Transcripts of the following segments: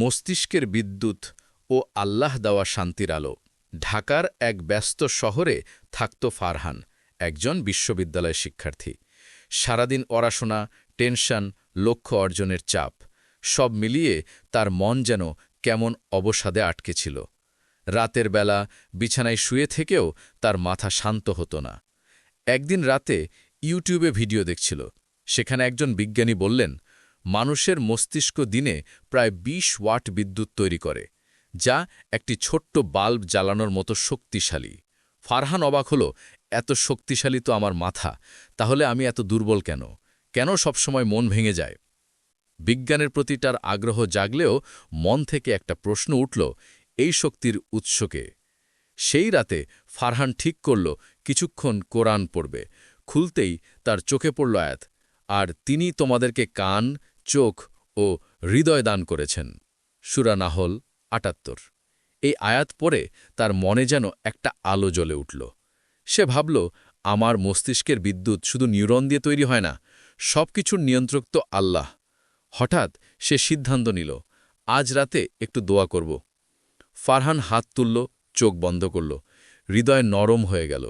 মস্তিষ্কের বিদ্যুৎ ও আল্লাহ দেওয়া শান্তির আলো। ঢাকার এক ব্যস্ত শহরে থাকত ফারহান, একজন বিশ্ববিদ্যালয় শিক্ষার্থী। সারাদিন পড়াশোনা, টেনশন, লক্ষ্য অর্জনের চাপ, সব মিলিয়ে তার মন যেন কেমন অবসাদে আটকে ছিল। রাতের বেলা বিছানায় শুয়ে থেকেও তার মাথা শান্ত হতো না। একদিন রাতে ইউটিউবে ভিডিও দেখছিল, সেখানে একজন বিজ্ঞানী বললেন মানুষের মস্তিষ্ক দিনে প্রায় ২০ ওয়াট বিদ্যুৎ তৈরি করে, যা একটি ছোট্ট বাল্ব জ্বালানোর মতো শক্তিশালী। ফারহান অবাক হল, এত শক্তিশালী তো আমার মাথা, তাহলে আমি এত দুর্বল কেন? কেন সবসময় মন ভেঙে যায়? বিজ্ঞানের প্রতি তার আগ্রহ জাগলেও মন থেকে একটা প্রশ্ন উঠল, এই শক্তির উৎসকে সেই রাতে ফারহান ঠিক করল, কিছুক্ষণ কোরআন পড়বে। খুলতেই তার চোখে পড়ল আয়াত, আর তিনি তোমাদেরকে কান চোখ ও হৃদয় দান করেছেন। সুরা নাহল আটাত্তর। এই আয়াত পরে তার মনে যেন একটা আলো জ্বলে উঠল। সে ভাবল, আমার মস্তিষ্কের বিদ্যুৎ শুধু নিউরন দিয়ে তৈরি হয় না সব কিছুর নিয়ন্ত্রক তো আল্লাহ। হঠাৎ সে সিদ্ধান্ত নিল, আজ রাতে একটু দোয়া করব। ফারহান হাত তুলল, চোখ বন্ধ করল, হৃদয় নরম হয়ে গেল।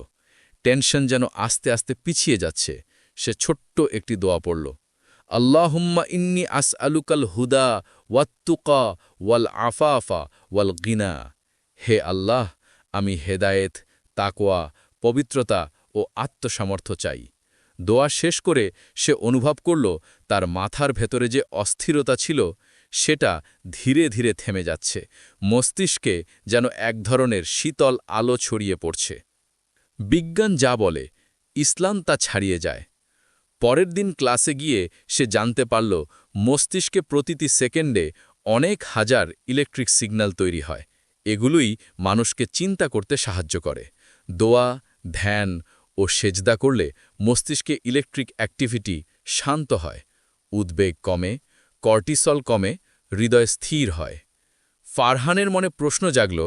টেনশন যেন আস্তে আস্তে পিছিয়ে যাচ্ছে, সে ছোট্ট একটি দোয়া পড়ল। আল্লাহুম্মা ইন্নি আস আলুকাল হুদা ওয়াত্তুকা ওয়াল আফাফা ওয়াল গিনা। হে আল্লাহ, আমি হেদায়েত তাকোয়া পবিত্রতা ও আত্মসামর্থ্য চাই। দোয়া শেষ করে সে অনুভব করল তার মাথার ভেতরে যে অস্থিরতা ছিল, সেটা ধীরে ধীরে থেমে যাচ্ছে। মস্তিষ্কে যেন এক ধরনের শীতল আলো ছড়িয়ে পড়ছে। বিজ্ঞান যা বলে, ইসলাম তা ছাড়িয়ে যায়। পরের দিন ক্লাসে গিয়ে সে জানতে পারল, মস্তিষ্কে প্রতিটি সেকেন্ডে অনেক হাজার ইলেকট্রিক সিগন্যাল তৈরি হয়। এগুলোই মানুষকে চিন্তা করতে সাহায্য করে। দোয়া, ধ্যান ও সেজদা করলে মস্তিষ্কে ইলেকট্রিক অ্যাক্টিভিটি শান্ত হয়, উদ্বেগ কমে, কর্টিসল কমে, হৃদয় স্থির হয়। ফারহানের মনে প্রশ্ন জাগল,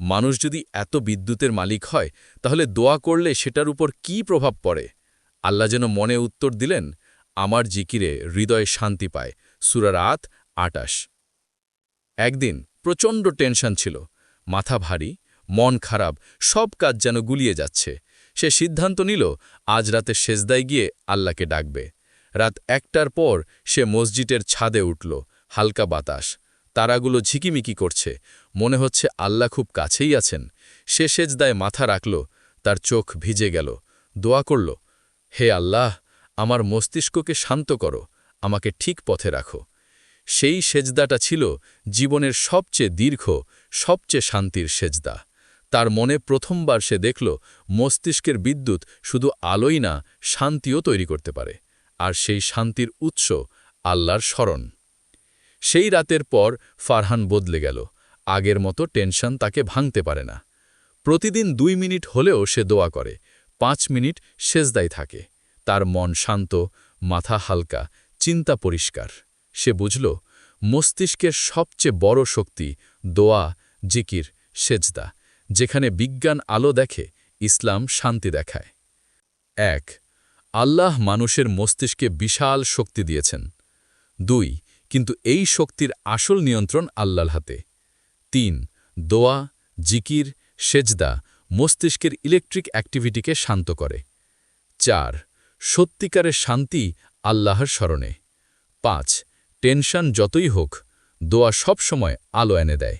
মানুষ যদি এত বিদ্যুতের মালিক হয়, তাহলে দোয়া করলে সেটার উপর কি প্রভাব পড়ে? আল্লাহ যেন মনে উত্তর দিলেন, আমার জিকিরে হৃদয়ে শান্তি পায়। সুরারাত আটাশ। একদিন প্রচণ্ড টেনশন ছিল, মাথা ভারী, মন খারাপ, সব কাজ যেন গুলিয়ে যাচ্ছে। সে সিদ্ধান্ত নিল, আজ রাতে সেজদায় গিয়ে আল্লাহকে ডাকবে। রাত একটার পর সে মসজিদের ছাদে উঠল, হালকা বাতাস। তারাগুলো ঝিকিমিকি করছে, মনে হচ্ছে আল্লাহ খুব কাছেই আছেন। সে সেজদায় মাথা রাখল, তার চোখ ভিজে গেল, দোয়া করল হে আল্লাহ, আমার মস্তিষ্ককে শান্ত করো, আমাকে ঠিক পথে রাখো। সেই সেজদাটা ছিল জীবনের সবচেয়ে দীর্ঘ, সবচেয়ে শান্তির সেজদা। তার মনে প্রথমবার সে দেখল, মস্তিষ্কের বিদ্যুৎ শুধু আলোই না, শান্তিও তৈরি করতে পারে। আর সেই শান্তির উৎস আল্লাহর স্মরণ। সেই রাতের পর ফারহান বদলে গেল। আগের মতো টেনশন তাকে ভাঙতে পারে না। প্রতিদিন দুই মিনিট হলেও সে দোয়া করে। পাঁচ মিনিট সেজদাই থাকে। তার মন শান্ত, মাথা হালকা, চিন্তা পরিষ্কার। সে বুঝল, মস্তিষ্কের সবচেয়ে বড় শক্তি দোয়া, জিকির, সেজদা, যেখানে বিজ্ঞান আলো দেখে, ইসলাম শান্তি দেখায়। এক, আল্লাহ মানুষের মস্তিষ্কে বিশাল শক্তি দিয়েছেন। দুই, কিন্তু এই শক্তির আসল নিয়ন্ত্রণ আল্লাহর হাতে। তিন, দোয়া, জিকির, সেজদা মস্তিষ্কের ইলেকট্রিক অ্যাক্টিভিটিকে শান্ত করে। চার, সত্যিকারের শান্তি আল্লাহর স্মরণে। পাঁচ, টেনশন যতই হোক, দোয়া সবসময় আলো এনে দেয়।